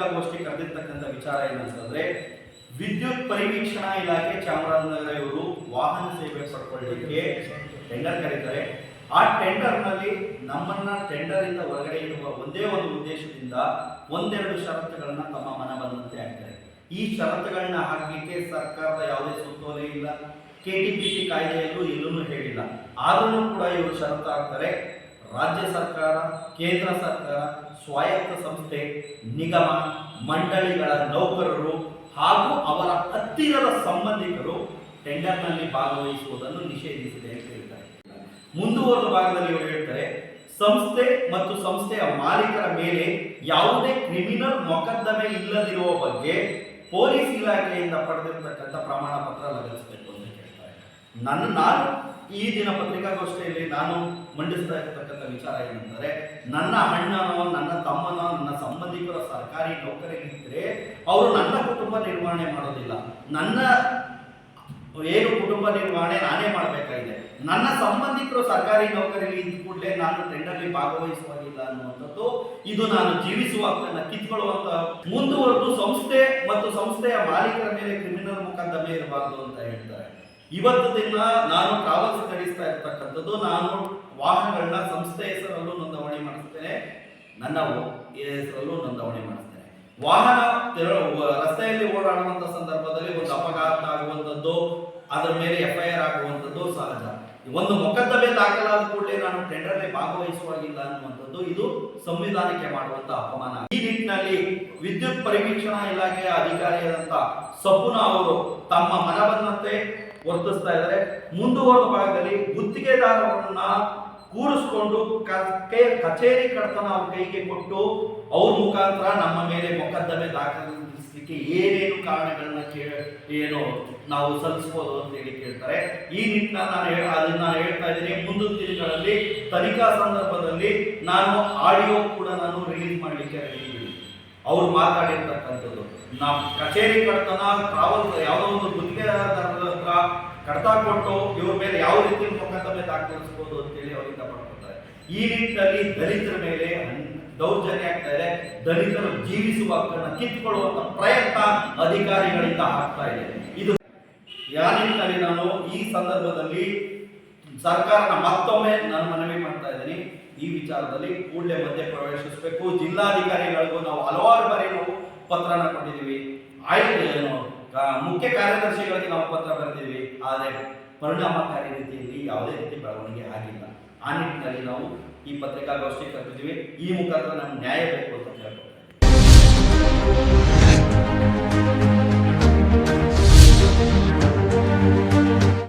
ಪತ್ರಿಕಾಗೋಷ್ಠಿ ಕರೆದಿರ್ತಕ್ಕಂಥ ವಿಚಾರ ಏನಂತಂದ್ರೆ, ವಿದ್ಯುತ್ ಪರಿವೀಕ್ಷಣಾ ಇಲಾಖೆ ಚಾಮರಾಜನಗರ ಇವರು ವಾಹನ ಸೇವೆ ಪಡ್ಕೊಳ್ಳಲಿಕ್ಕೆ ಟೆಂಡರ್ ಕರೀತಾರೆ. ಆ ಟೆಂಡರ್ನಲ್ಲಿ ನಮ್ಮನ್ನ ಟೆಂಡರ್ ಇಂದ ಹೊರಗಡೆ ಇರುವ ಒಂದೇ ಒಂದು ಉದ್ದೇಶದಿಂದ ಒಂದೆರಡು ಷರತ್ತುಗಳನ್ನ ತಮ್ಮ ಮನ ಬಂದಂತೆ ಹಾಕ್ತಾರೆ. ಈ ಷರತ್ತುಗಳನ್ನ ಹಾಕಲಿಕ್ಕೆ ಸರ್ಕಾರದ ಯಾವುದೇ ಸುತ್ತೋಲೆ ಇಲ್ಲ. ಕೆ ಟಿ ಪಿ ಸಿ ಕಾಯ್ದೆಯಲ್ಲೂ ಎಲ್ಲೂ ಹೇಳಿಲ್ಲ. ಆದರೂ ಕೂಡ ಇವರು ಷರತ್ತು ಹಾಕ್ತಾರೆ. ರಾಜ್ಯ ಸರ್ಕಾರ, ಕೇಂದ್ರ ಸರ್ಕಾರ, ಸ್ವಾಯತ್ತ ಸಂಸ್ಥೆ, ನಿಗಮ, ಮಂಡಳಿಗಳ ನೌಕರರು ಹಾಗೂ ಅವರ ಹತ್ತಿರದ ಸಂಬಂಧಿಕರು ಟೆಂಡರ್ನಲ್ಲಿ ಭಾಗವಹಿಸುವುದನ್ನು ನಿಷೇಧಿಸಿದೆ ಅಂತ ಹೇಳ್ತಾರೆ. ಮುಂದುವರೆದ ಭಾಗದಲ್ಲಿ ಇವರು ಹೇಳ್ತಾರೆ, ಸಂಸ್ಥೆ ಮತ್ತು ಸಂಸ್ಥೆಯ ಮಾಲೀಕರ ಮೇಲೆ ಯಾವುದೇ ಕ್ರಿಮಿನಲ್ ಮೊಕದ್ದಮೆ ಇಲ್ಲದಿರುವ ಬಗ್ಗೆ ಪೊಲೀಸ್ ಇಲಾಖೆಯಿಂದ ಪಡೆದಿರತಕ್ಕಂಥ ಪ್ರಮಾಣ ಪತ್ರ ಕೇಳ್ತಾರೆ ನನ್ನ ನಾನು ಈ ದಿನ ಪತ್ರಿಕಾಗೋಷ್ಠಿಯಲ್ಲಿ ನಾನು ಮಂಡಿಸ್ತಾ ಇರತಕ್ಕಂಥ ವಿಚಾರ ಏನಂದರೆ, ನನ್ನ ಅಣ್ಣನೋ, ನನ್ನ ತಮ್ಮನೋ, ನನ್ನ ಸಂಬಂಧಿಕರ ಸರ್ಕಾರಿ ನೌಕರಿಗಿದ್ದರೆ ಅವರು ನನ್ನ ಕುಟುಂಬ ನಿರ್ವಹಣೆ ಮಾಡೋದಿಲ್ಲ. ನನ್ನ ಏನು ಕುಟುಂಬ ನಿರ್ವಹಣೆ ನಾನೇ ಮಾಡಬೇಕಾಗಿದೆ. ನನ್ನ ಸಂಬಂಧಿಕರು ಸರ್ಕಾರಿ ನೌಕರಿಯಲ್ಲಿ ಇದ್ದ ಕೂಡಲೇ ನಾನು ಟೆಂಡರ್ಲಿ ಭಾಗವಹಿಸುವಾಗಿಲ್ಲ ಅನ್ನುವಂಥದ್ದು ಇದು ನಾನು ಜೀವಿಸುವ ಹಕ್ಕನ್ನ ಕಿತ್ಕೊಳ್ಳುವಂತ ಮುಂದುವರೆದು ಸಂಸ್ಥೆ ಮತ್ತು ಸಂಸ್ಥೆಯ ಮಾಲೀಕರ ಮೇಲೆ ಕ್ರಿಮಿನಲ್ ಮೊಕದ್ದಮೆ ಇರಬಾರದು ಅಂತ ಹೇಳ್ತಾರೆ. ಇವತ್ತು ದಿನ ನಾನು ಟ್ರಾವೆಲ್ಸ್ ನಡೆಸ್ತಾ ಇರ್ತಕ್ಕಂಥದ್ದು, ನಾನು ವಾಹನಗಳನ್ನ ಸಂಸ್ಥೆ ಹೆಸರಲ್ಲೂ ನೋಂದಣಿ ಮಾಡಿಸ್ತೇನೆ, ನನ್ನ ಹೆಸರಲ್ಲೂ ನೋಂದಣಿ ಮಾಡಿಸ್ತೇನೆ. ವಾಹನ ರಸ್ತೆಯಲ್ಲಿ ಓಡಾಡುವಂತ ಸಂದರ್ಭದಲ್ಲಿ ಒಂದು ಅಪಘಾತ ಆಗುವಂಥದ್ದು, ಅದರ ಮೇಲೆ ಎಫ್ ಐ ಆರ್ ಆಗುವಂಥದ್ದು ಸಹಜ. ಒಂದು ಮೊಕದ್ದಮೆ ದಾಖಲಾದ ಕೂಡಲೇ ನಾನು ಟೆಂಡರ್ಗೆ ಭಾಗವಹಿಸುವಾಗಿಲ್ಲ ಅನ್ನುವಂಥದ್ದು, ಇದು ಸಂವಿಧಾನಕ್ಕೆ ಮಾಡುವಂತ ಅಪಮಾನ. ಈ ನಿಟ್ಟಿನಲ್ಲಿ ವಿದ್ಯುತ್ ಪರಿವೀಕ್ಷಣಾ ಇಲಾಖೆಯ ಅಧಿಕಾರಿಯಾದಂತಹ ಸಪುನ ಅವರು ತಮ್ಮ ಮನಬಂದಂತೆ ವರ್ತಿಸ್ತಾ ಇದ್ದಾರೆ. ಮುಂದುವರೆದ ಭಾಗದಲ್ಲಿ ಗುತ್ತಿಗೆದಾರರನ್ನ ಕೂರಿಸ್ಕೊಂಡು ಕಚೇರಿ ಕಡತನ ಅವ್ರ ಕೈಗೆ ಕೊಟ್ಟು ಅವ್ರ ಮುಖಾಂತರ ನಮ್ಮ ಮೇಲೆ ಮೊಕದ್ದಮೆ ದಾಖಲಿಸಲಿಕ್ಕೆ ಏನೇನು ಕಾರಣಗಳನ್ನ ಕೇಳ ಏನು ನಾವು ಸಲ್ಲಿಸ್ಬೋದು ಅಂತ ಹೇಳಿ ಕೇಳ್ತಾರೆ. ಈ ನಿಟ್ಟಿನಲ್ಲಿ ನಾನು ಹೇಳ ಅದನ್ನ ನಾನು ಹೇಳ್ತಾ ಇದ್ದೀನಿ. ಮುಂದಿನ ದಿನಗಳಲ್ಲಿ ತನಿಖಾ ಸಂದರ್ಭದಲ್ಲಿ ನಾನು ಆಡಿಯೋ ಕೂಡ ನಾನು ರಿಲೀಸ್ ಮಾಡಲಿಕ್ಕೆ ಅವರು ಮಾತಾಡಿರ್ತಕ್ಕಂಥದ್ದು. ನಾವು ಕಚೇರಿ ಕಡತನ, ಟ್ರಾವೆಲ್ ಯಾವುದೋ ಒಂದು ಗುತ್ತಿಗೆದಾರರ ಹತ್ರ ಕಡತ ಕೊಟ್ಟು ಇವ್ರ ಮೇಲೆ ಯಾವ ರೀತಿ ಮೊಕದ್ದಮೆ ಅಂತ ಅಂತೇಳಿ ಅವರಿಂದ ಪಡ್ಕೊತಾರೆ ಈ ನಿಟ್ಟಿನಲ್ಲಿ ದಲಿತರ ಮೇಲೆ ದೌರ್ಜನ್ಯ ಆಗ್ತಾ ಇದೆ. ದಲಿತರು ಜೀವಿಸುವ ಹಕ್ಕನ್ನು ಕಿತ್ತುಕೊಳ್ಳುವಂತ ಪ್ರಯತ್ನ ಅಧಿಕಾರಿಗಳಿಂದ ಆಗ್ತಾ ಇದೆ. ಇದು ಯಾರಿಂದಲೇ ನಾನು ಈ ಸಂದರ್ಭದಲ್ಲಿ ಸರ್ಕಾರನ ಮತ್ತೊಮ್ಮೆ ನಾನು ಮನವಿ ಮಾಡ್ತಾ ಇದ್ದೀನಿ. ಈ ವಿಚಾರದಲ್ಲಿ ಕೂಡಲೇ ಮಧ್ಯ ಪ್ರವೇಶಿಸಬೇಕು ಜಿಲ್ಲಾಧಿಕಾರಿಗಳಿಗೂ ನಾವು ಹಲವಾರು ಬಾರಿ ನಾವು ಪತ್ರನ ಕೊಟ್ಟಿದ್ದೀವಿ. ಆಯ್ತು ಏನು. ಮುಖ್ಯ ಕಾರ್ಯದರ್ಶಿಗಳಿಗೆ ನಾವು ಪತ್ರ ಬರ್ತೀವಿ ಆದರೆ ಪರಿಣಾಮಕಾರಿ ರೀತಿಯಲ್ಲಿ ಯಾವುದೇ ರೀತಿ ಬೆಳವಣಿಗೆ ಆಗಿಲ್ಲ. ಆ ನಿಟ್ಟಿನಲ್ಲಿ ನಾವು ಈ ಪತ್ರಿಕಾಗೋಷ್ಠಿ ಕರೆದಿದ್ದೀವಿ ಈ ಮುಖಾಂತರ ನಮ್ಗೆ ನ್ಯಾಯ ಬೇಕು ಅಂತ ಹೇಳ್ಕೊಡ್ತಾರೆ